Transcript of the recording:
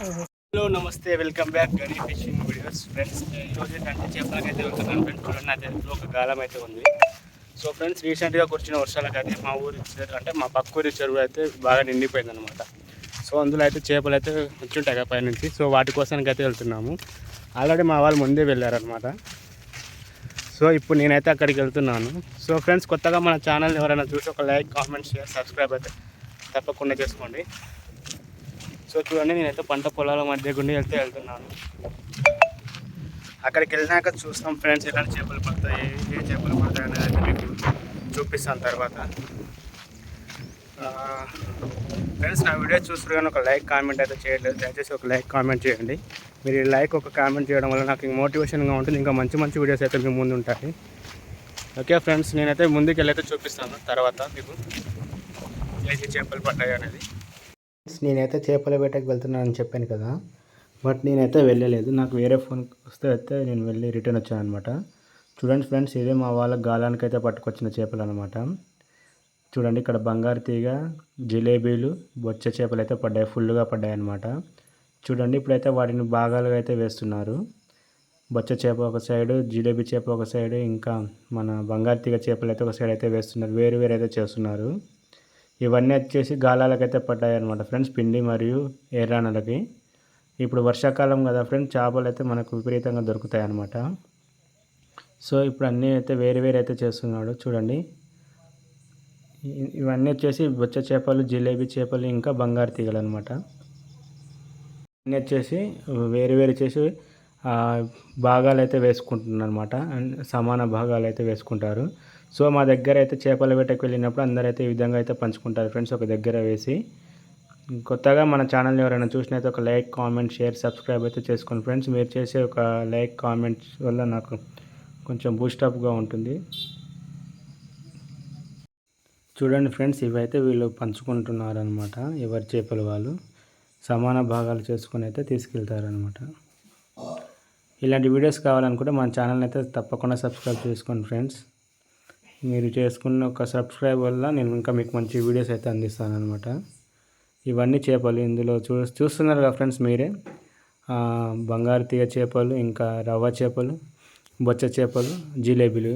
Hello నమస్తే welcome back. గరీ fishing videos. Friends ఈరోజు ఏంటంటే చేపలకి అయితే వెళ్తున్నాను ఫ్రెండ్స్ చూడండి అదే ఒక గాలం అయితే ఉంది. సో ఫ్రెండ్స్ రీసెంట్గా కురిచిన వర్షాలకు అయితే మా ఊరి చెరువు అంటే మా పక్క ఊరి చెరువు అయితే బాగా నిండిపోయింది అనమాట సో అందులో అయితే చేపలు అయితే వచ్చుంటాయి కదా పైనుంచి. సో వాటి కోసానికి అయితే వెళ్తున్నాము. ఆల్రెడీ మా వాళ్ళు ముందే వెళ్ళారనమాట సో ఇప్పుడు నేనైతే అక్కడికి వెళ్తున్నాను. సో ఫ్రెండ్స్ కొత్తగా మన ఛానల్ ఎవరైనా చూసి ఒక లైక్ కామెంట్ షేర్ సబ్స్క్రైబ్ అయితే తప్పకుండా చేసుకోండి. సో చూడండి నేనైతే పంట పొలాల మధ్య గుండి వెళ్తే వెళ్తున్నాను. అక్కడికి వెళ్ళినాక చూస్తాం ఫ్రెండ్స్ ఎలాంటి చేపలు పడతాయి ఏ చేపలు పడతాయి అనేది మీకు చూపిస్తాను తర్వాత. ఫ్రెండ్స్ నా వీడియో చూస్తారు కానీ ఒక లైక్ కామెంట్ అయితే చేయట్లేదు. దయచేసి ఒక లైక్ కామెంట్ చేయండి. మీరు ఈ లైక్ ఒక కామెంట్ చేయడం వల్ల నాకు మోటివేషన్గా ఉంటుంది. ఇంకా మంచి మంచి వీడియోస్ అయితే మీ ముందు ఉంటాయి. ఓకే ఫ్రెండ్స్ నేనైతే ముందుకు వెళ్ళైతే చూపిస్తాను తర్వాత మీకు. ఏ చేపలు పడ్డాయి అనేది. నేనైతే చేపల వేటకి వెళ్తున్నానని చెప్పాను కదా. బట్ నేనైతే వెళ్ళలేదు. నాకు వేరే ఫోన్ వస్తే అయితే నేను వెళ్ళి రిటర్న్ వచ్చాను అనమాట చూడండి ఫ్రెండ్స్ ఇదే మా వాళ్ళ గాలానికి అయితే పట్టుకొచ్చిన చేపలు అనమాట చూడండి ఇక్కడ బంగారు తీగ జిలేబీలు బొచ్చ చేపలు అయితే పడ్డాయి. ఫుల్గా పడ్డాయి అనమాట చూడండి ఇప్పుడైతే వాటిని భాగాలుగా అయితే వేస్తున్నారు. బొచ్చ చేప ఒక సైడు జిలేబీ చేప ఒక సైడు ఇంకా మన బంగారు తీగ చేపలు అయితే ఒక సైడ్ అయితే వేస్తున్నారు. వేరు వేరు అయితే చేస్తున్నారు. ఇవన్నీ వచ్చేసి గాలాలకైతే పడ్డాయి అనమాట ఫ్రెండ్స్ పిండి మరియు ఎర్రానలకి. ఇప్పుడు వర్షాకాలం కదా ఫ్రెండ్స్ చేపలు అయితే మనకు విపరీతంగా దొరుకుతాయి అన్నమాట సో ఇప్పుడు అన్నీ అయితే వేరు వేరు అయితే చేస్తున్నాడు చూడండి. ఇవన్నీ వచ్చేసి బొచ్చ చేపలు జిలేబీ చేపలు ఇంకా బంగారు తీగలు అనమాట అన్నీ వచ్చేసి వేరు వేరు చేసి భాగాలు అయితే వేసుకుంటున్నారు అనమాట సమాన భాగాలు అయితే వేసుకుంటారు. సో మా దగ్గర అయితే చేపల వేటకు వెళ్ళినప్పుడు అందరైతే ఈ విధంగా అయితే పంచుకుంటారు ఫ్రెండ్స్. ఒక దగ్గర వేసి కొత్తగా మన ఛానల్ ఎవరైనా చూసినైతే ఒక లైక్ కామెంట్ షేర్ సబ్స్క్రైబ్ అయితే చేసుకోండి ఫ్రెండ్స్. మీరు చేసే ఒక లైక్ కామెంట్ వల్ల నాకు కొంచెం బూస్టప్గా ఉంటుంది. చూడండి ఫ్రెండ్స్ ఇవైతే వీళ్ళు పంచుకుంటున్నారు అనమాట ఎవరి చేపలు వాళ్ళు సమాన భాగాలు చేసుకుని అయితే తీసుకెళ్తారనమాట ఇలాంటి వీడియోస్ కావాలనుకుంటే మన ఛానల్ అయితే తప్పకుండా సబ్స్క్రైబ్ చేసుకోండి ఫ్రెండ్స్. మీరు చేసుకున్న ఒక సబ్స్క్రైబ్ వల్ల నేను ఇంకా మీకు మంచి వీడియోస్ అయితే అందిస్తాను అనమాట ఇవన్నీ చేపలు ఇందులో చూ చూస్తున్నారు కదా ఫ్రెండ్స్ మీరే. బంగారు తీగ చేపలు ఇంకా రవ్వ చేపలు బొచ్చ చేపలు జిలేబీలు